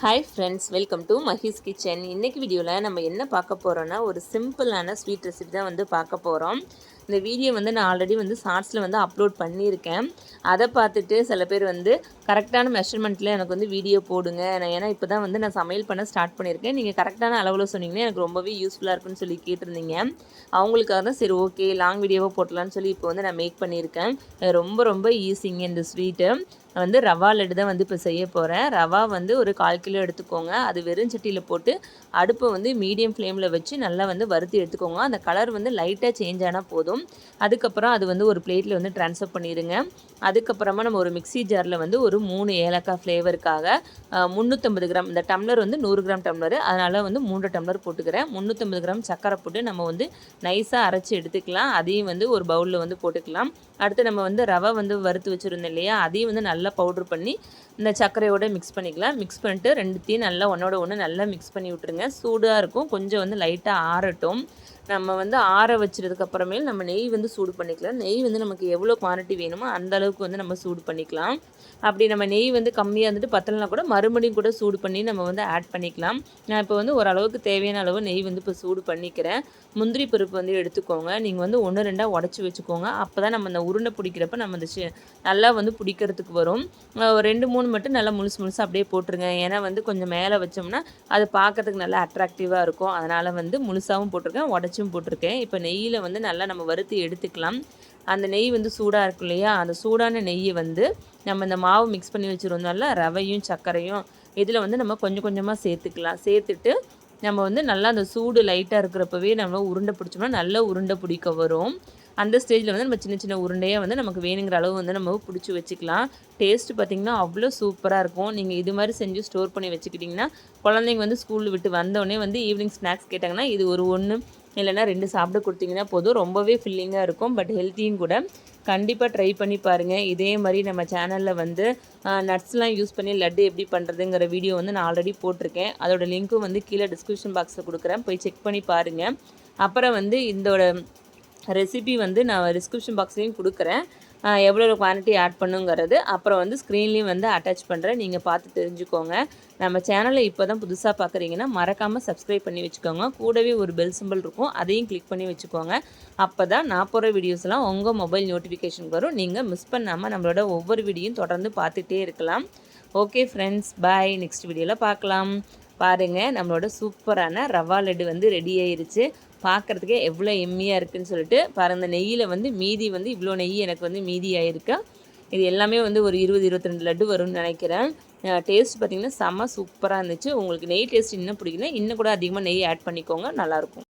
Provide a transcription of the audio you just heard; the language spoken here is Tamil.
Hi friends welcome to Mahi's kitchen இன்றைக்கி வீடியோவில் நம்ம என்ன பார்க்க போகிறோன்னா ஒரு சிம்பிளான ஸ்வீட் ரெசிபி தான் வந்து பார்க்க போகிறோம் இந்த வீடியோ வந்து நான் ஆல்ரெடி வந்து ஷார்ட்ஸில் வந்து அப்லோட் பண்ணியிருக்கேன். அதை பார்த்துட்டு சில பேர் வந்து கரெக்டான மெஷர்மெண்ட்டில் எனக்கு வந்து வீடியோ போடுங்க. நான் ஏன்னா இப்போ தான் வந்து நான் சமையல் பண்ண ஸ்டார்ட் பண்ணியிருக்கேன். நீங்கள் கரெக்டான அளவில் சொன்னீங்கன்னா எனக்கு ரொம்பவே யூஸ்ஃபுல்லாக இருக்குன்னு சொல்லி கேட்டிருந்தீங்க. அவங்களுக்காக தான் சரி ஓகே லாங் வீடியோவாக போட்டலான்னு சொல்லி இப்போ வந்து நான் மேக் பண்ணியிருக்கேன். ரொம்ப ரொம்ப ஈஸிங்க இந்த ஸ்வீட்டு வந்து ரவா லட்டு தான் வந்து இப்போ செய்ய போகிறேன் ரவா வந்து ஒரு கால் கிலோ எடுத்துக்கோங்க. அது வெறும் சட்டியில் போட்டு அடுப்பை வந்து மீடியம் ஃப்ளேமில் வச்சு நல்லா வந்து வறுத்து எடுத்துக்கோங்க. அந்த கலர் வந்து லைட்டாக சேஞ்ச் ஆனால் போதும். அதுக்கப்புறம் அது வந்து ஒரு பிளேட்டில் வந்து ட்ரான்ஸ்ஃபர் பண்ணிடுங்க. அதுக்கப்புறமா நம்ம ஒரு மிக்சி ஜாரில் வந்து ஒரு மூணு ஏலக்காய் ஃப்ளேவருக்காக முந்நூற்றம்பது கிராம் இந்த டம்ளர் வந்து நூறு கிராம் டம்ளர் அதனால் வந்து மூன்று டம்ளர் போட்டுக்கிறேன். முந்நூற்றம்பது கிராம் சக்கரை போட்டு நம்ம வந்து நைஸாக அரைச்சி எடுத்துக்கலாம். அதையும் வந்து ஒரு பவுலில் வந்து போட்டுக்கலாம். அடுத்து நம்ம வந்து ரவை வந்து வறுத்து வச்சுருந்தோம் இல்லையா அதையும் வந்து நல்லா பவுட்ரு பண்ணி இந்த சர்க்கரையோட மிக்ஸ் பண்ணிக்கலாம். மிக்ஸ் பண்ணிட்டு ரெண்டுத்தையும் நல்லா ஒன்றோட ஒன்று நல்லா மிக்ஸ் பண்ணி விட்டுருங்க. சூடாக இருக்கும். கொஞ்சம் வந்து லைட்டாக ஆறட்டும். நம்ம வந்து ஆற வச்சதுக்கப்புறமேல் நம்ம நெய் வந்து சூடு பண்ணிக்கலாம். நெய் வந்து நமக்கு எவ்வளோ குவான்டிட்டி வேணுமோ அந்த அளவுக்கு வந்து நம்ம சூடு பண்ணிக்கலாம். அப்படி நம்ம நெய் வந்து கம்மியாக இருந்துட்டு பத்தலைனா கூட மறுபடியும் கூட சூடு பண்ணி நம்ம வந்து ஆட் பண்ணிக்கலாம். நான் இப்போ வந்து ஓரளவுக்கு தேவையான அளவு நெய் வந்து இப்போ சூடு பண்ணிக்கிறேன். முந்திரி பருப்பு வந்து எடுத்துக்கோங்க. நீங்கள் வந்து ஒன்று ரெண்டாக உடச்சி வச்சுக்கோங்க. அப்போ தான் நம்ம அந்த உருண்டை பிடிக்கிறப்ப நம்ம அந்த நல்லா வந்து பிடிக்கிறதுக்கு வரும். ரெண்டு மூணு மட்டும் நல்லா முழுசு முழுசாக அப்படியே போட்டுருங்க. ஏன்னா வந்து கொஞ்சம் மேலே வச்சோம்னா அது பார்க்கறதுக்கு நல்லா அட்ராக்டிவாக இருக்கும். அதனால் வந்து முழுசாகவும் போட்டிருக்கேன். உடச்சும் போட்டிருக்கேன். இப்போ நெய்யில் வந்து நல்லா நம்ம வறுத்து எடுத்துக்கலாம். அந்த நெய் வந்து சூடாக இருக்கும் இல்லையா? அந்த சூடான நெய்யை வந்து நம்ம இந்த மாவு மிக்ஸ் பண்ணி வச்சுருந்தோம்ல ரவையும் சர்க்கரையும் இதில் வந்து நம்ம கொஞ்சம் கொஞ்சமாக சேர்த்துக்கலாம். சேர்த்துட்டு நம்ம வந்து நல்லா அந்த சூடு லைட்டாக இருக்கிறப்பவே நம்ம உருண்டை பிடிச்சோம்னா நல்லா உருண்டை பிடிக்க வரும். அந்த ஸ்டேஜில் வந்து நம்ம சின்ன சின்ன உருண்டையாக வந்து நமக்கு வேணுங்கிற அளவு வந்து நம்ம பிடிச்சி வச்சுக்கலாம். டேஸ்ட்டு பார்த்திங்கன்னா அவ்வளோ சூப்பராக இருக்கும். நீங்கள் இது மாதிரி செஞ்சு ஸ்டோர் பண்ணி வச்சுக்கிட்டிங்கன்னா குழந்தைங்க வந்து ஸ்கூலில் விட்டு வந்தோடனே வந்து ஈவினிங் ஸ்நாக்ஸ் கேட்டாங்கன்னா இது ஒரு ஒன்று இல்லைன்னா ரெண்டு சாப்பிட கொடுத்தீங்கன்னா போதும். ரொம்பவே ஃபில்லிங்காக இருக்கும். பட் ஹெல்த்தியும் கூட. கண்டிப்பாக ட்ரை பண்ணி பாருங்கள் இதே மாதிரி நம்ம சேனலில் வந்து நட்ஸ்லாம் யூஸ் பண்ணி லட்டு எப்படி பண்ணுறதுங்கிற வீடியோ வந்து நான் ஆல்ரெடி போட்டிருக்கேன். அதோட லிங்க்கும் வந்து கீழே டிஸ்கிரிப்ஷன் பாக்ஸில் கொடுக்குறேன். போய் செக் பண்ணி பாருங்கள் அப்புறம் வந்து இதோட ரெசிபி வந்து நான் டிஸ்கிரிப்ஷன் பாக்ஸ்லேயும் கொடுக்குறேன். எவ்வளோ குவான்டிட்டி ஆட் பண்ணுங்கிறது. அப்புறம் வந்து ஸ்க்ரீன்லேயும் வந்து அட்டாச் பண்ணுறேன் நீங்கள் பார்த்து தெரிஞ்சுக்கோங்க. நம்ம சேனலை இப்போ தான் புதுசாக பார்க்குறீங்கன்னா மறக்காமல் சப்ஸ்கிரைப் பண்ணி வச்சுக்கோங்க. கூடவே ஒரு பெல் சிம்பிள் இருக்கும். அதையும் கிளிக் பண்ணி வச்சுக்கோங்க. அப்போ தான் நான் போகிற வீடியோஸ்லாம் உங்கள் மொபைல் நோட்டிஃபிகேஷன் வரும். நீங்கள் மிஸ் பண்ணாமல் நம்மளோட ஒவ்வொரு வீடியோயும் தொடர்ந்து பார்த்துட்டே இருக்கலாம். ஓகே ஃப்ரெண்ட்ஸ் பாய் நெக்ஸ்ட் வீடியோவில் பார்க்கலாம். பாருங்கள் நம்மளோட சூப்பரான ரவா லட்டு வந்து ரெடி ஆயிருச்சு. பார்க்குறதுக்கே எவ்வளோ எம்மியாக இருக்குதுன்னு சொல்லிட்டு பாருங்கள் நெய்யில் வந்து மீதி வந்து இவ்வளோ நெய் எனக்கு வந்து மீதி ஆயிருக்கு இது எல்லாமே வந்து ஒரு இருபது இருபத்தி ரெண்டு லட்டு வரும்னு நினைக்கிறேன். டேஸ்ட் பார்த்திங்கன்னா செம்ம சூப்பராக இருந்துச்சு. உங்களுக்கு நெய் டேஸ்ட் இன்னும் பிடிக்குன்னா இன்னும் கூட அதிகமாக நெய் ஆட் பண்ணிக்கோங்க. நல்லாயிருக்கும்